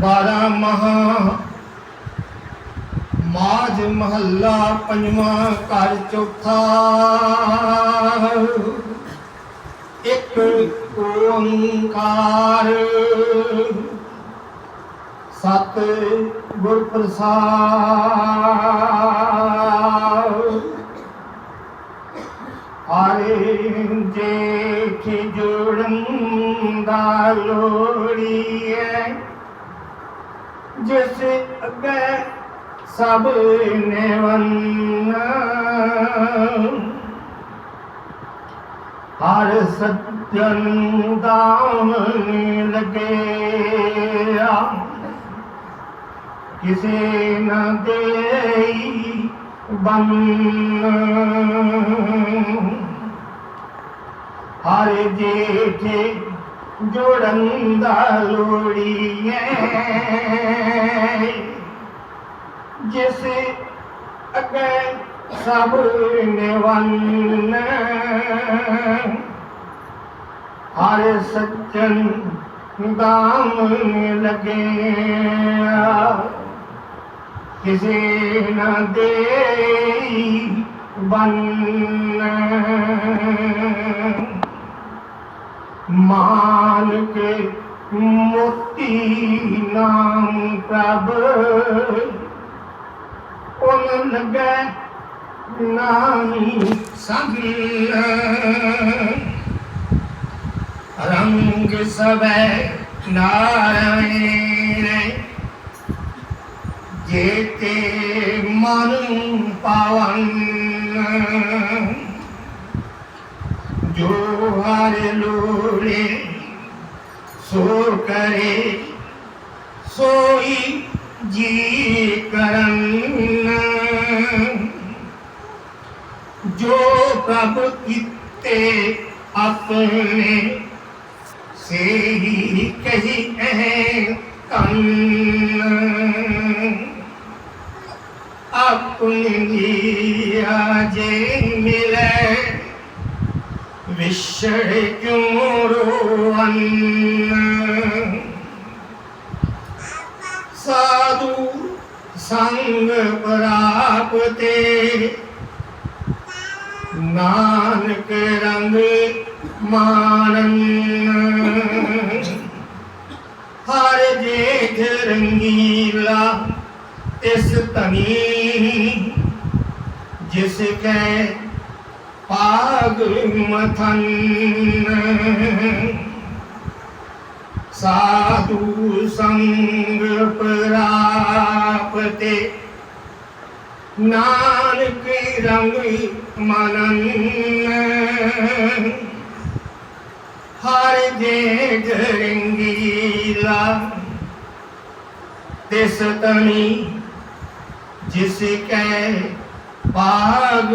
ਬਾਰਾਂ ਮਹਾ। ਮਾਜ ਮਹੱਲਾ ਪੰਜਵਾਂ ਘਰ ਚੌਥਾ। ਇੱਕ ਓੰਕਾਰ। ਸਤ ਗੁਰ ਪ੍ਰਸਾਦ। ਹਰੇ ਜੇ ਕਿ ਜੁੜਨ ਦਾ ਲੋੜੀਏ ਜਿਸ ਅੱਗੇ ਸਭ ਨੇ ਵੰਨ ਹਰ ਸੱਜਣ ਦਾਮ ਲੱਗਿਆ ਕਿਸੇ ਨਾ ਦੇਈ ਬੰਨ ਹਰ ਜੇਠੇ ਜੋੜਨ ਦਾ ਲੋੜੀਏ। ਜਿਸ ਅੱਗੇ ਸਭ ਨਿਵੰਨ। ਹਰ ਸੱਜਣ ਦਾਮ ਲੱਗਿਆ। ਕਿਸੇ ਨਾ ਦੇ ਬੰਨ ਮਾਲਕ ਕੇ ਮੋਤੀ ਨਾਮ ਪ੍ਰਭ। ਉਹਨ ਲਗੇ ਨਾਮੀ ਸੰਗ ਰੰਗ ਸਵੇ ਨਾਰਾਇਣ। ਜੇਤੇ ਮਨ ਪਾਵਨ। तो जोहारे लोरे सो करे, सोई जी करम जो कब कितने अपने से ही कही कम अपने जे ਵਿਛੜ ਕਿਉਂ ਸਾਧੂ ਸੰਗ ਪ੍ਰਾਪਤੇ ਨਾਨਕ ਰੰਗ ਮਾਨਨ ਹਰ ਜੇਠ ਰੰਗੀਲਾ ਇਸ ਤਨੀ ਜਿਸ ਕੈ ਪਾਗ ਮਥਨ ਸਾਧੂ ਸੰਗ ਪ੍ਰਾਪਤੇ ਨਾਨਕ ਰੰਗ ਮਨਨ ਹਰ ਜੇ ਰੰਗੀਲਾ ਤਿਸ ਤਨੀ ਜਿਸ ਕੈ ਪਾਗ